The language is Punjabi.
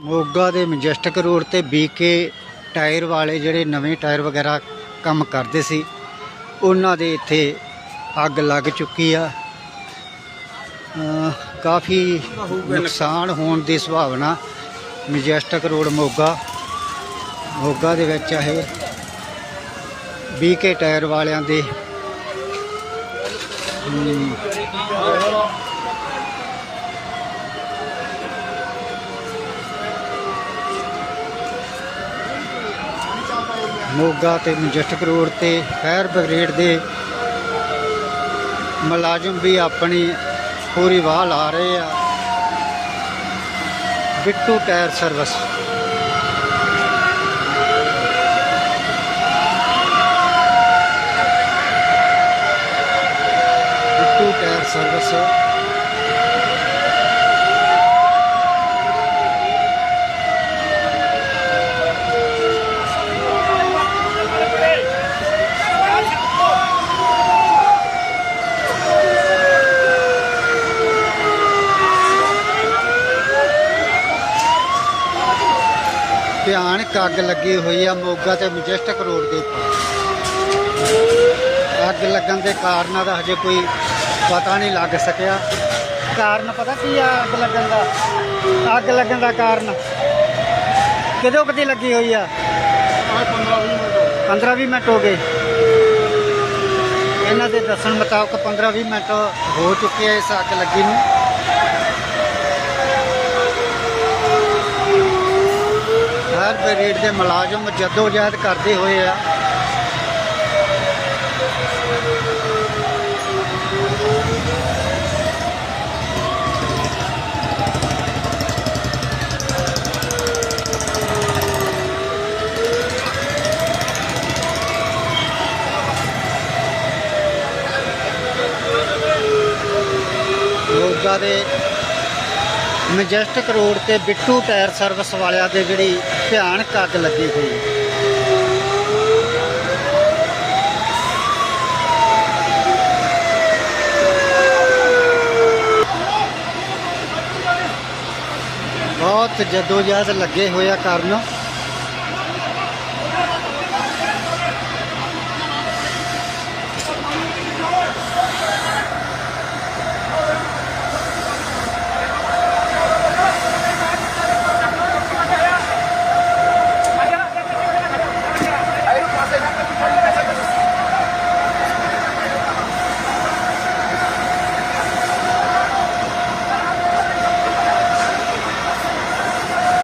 ਮੋਗਾ ਦੇ ਮਜੈਸਟਿਕ ਰੋਡ ਤੇ ਬੀਕੇ ਟਾਇਰ ਵਾਲੇ ਜਿਹੜੇ ਨਵੇਂ ਟਾਇਰ ਵਗੈਰਾ ਕੰਮ ਕਰਦੇ ਸੀ ਉਹਨਾਂ ਦੇ ਇੱਥੇ ਅੱਗ ਲੱਗ ਚੁੱਕੀ ਆ। ਅ, ਕਾਫੀ ਨੁਕਸਾਨ ਹੋਣ ਦੀ ਸੰਭਾਵਨਾ ਮੈਜੈਸਟਿਕ ਰੋਡ ਮੋਗਾ ਮੋਗਾ ਦੇ ਵਿੱਚ ਇਹ। ਬੀਕੇ ਟਾਇਰ ਵਾਲਿਆਂ ਦੇ ਹਮ, ਮੋਗਾ ਤੇ ਮੈਜੈਸਟਿਕ ਰੋਡ ਤੇ ਫਾਇਰ ਬ੍ਰਿਗੇਡ ਦੇ ਮੁਲਾਜ਼ਮ ਵੀ ਆਪਣੀ ਪੂਰੀ ਵਾਹ ਲਾ ਰਹੇ ਆ। Bittu tyre service. Bittu tyre service. ਭਿਆਨਕ ਅੱਗ ਲੱਗੀ ਹੋਈ ਆ ਮੋਗਾ ਤੇ ਮੈਜੈਸਟਿਕ ਰੋਡ ਦੇ ਉੱਪਰ। ਅੱਗ ਲੱਗਣ ਦੇ ਕਾਰਨਾਂ ਦਾ ਹਜੇ ਕੋਈ ਪਤਾ ਨਹੀਂ ਲੱਗ ਸਕਿਆ। ਕਾਰਨ ਪਤਾ ਕੀ ਆ ਅੱਗ ਲੱਗਣ ਦਾ? ਅੱਗ ਲੱਗਣ ਦਾ ਕਾਰਨ ਕਿਦੋਂ ਕਦੀ ਲੱਗੀ ਹੋਈ ਆ? 15 20 ਮਿੰਟ ਹੋ ਗਏ। ਇਹਨਾਂ ਦੇ ਦੱਸਣ ਮੁਤਾਬਕ 15 20 ਮਿੰਟ ਹੋ ਚੁੱਕੇ ਆ ਇਸ ਅੱਗ ਲੱਗੀ ਨੂੰ। ਫਾਇਰ ਬ੍ਰਿਗੇਡ ਦੇ ਮੁਲਾਜ਼ਮ ਜੱਦੋ ਜਹਿਦ ਕਰਦੇ ਹੋਏ ਆ। ਮੋਗਾ ਦੇ ਮੈਜੈਸਟਿਕ ਰੋਡ ਤੇ ਬਿੱਟੂ ਟਾਇਰ ਸਰਵਿਸ ਵਾਲਿਆਂ ਦੇ ਜਿਹੜੀ ਭਿਆਨਕ ਅੱਗ ਲੱਗੀ ਹੋਈ ਹੈ। ਬਹੁਤ ਜਦੋਜਹਿਦ ਲੱਗੇ ਹੋਇਆ ਕਰਨ।